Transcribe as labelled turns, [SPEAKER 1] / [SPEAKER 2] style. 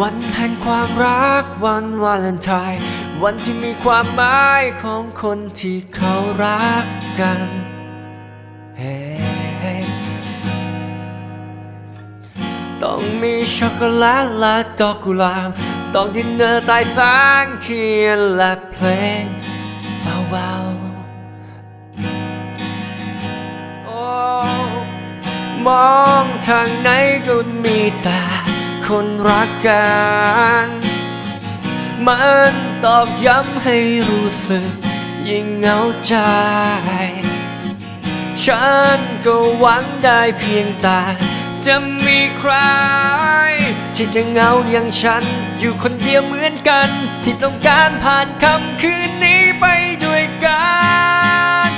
[SPEAKER 1] วันแห่งความรักวันวาเลนไทน์วันที่มีความหมายของคนที่เขารักกันเฮ้ต้องมีช็อกโกแลตและดอกกุหลาบต้องดินเนอร์ใต้แสงเทียนและเพลงเบาๆโอ้มองทางไหนก็มีแต่ คนรักกัน มันตอบย้ำให้รู้สึกยิ่งเหงาใจ ฉันก็หวังได้เพียงแต่จะมีใคร ที่จะเหงาอย่างฉัน อยู่คนเดียวเหมือนกัน ที่ต้องการผ่านคำคืนนี้ไปด้วยกัน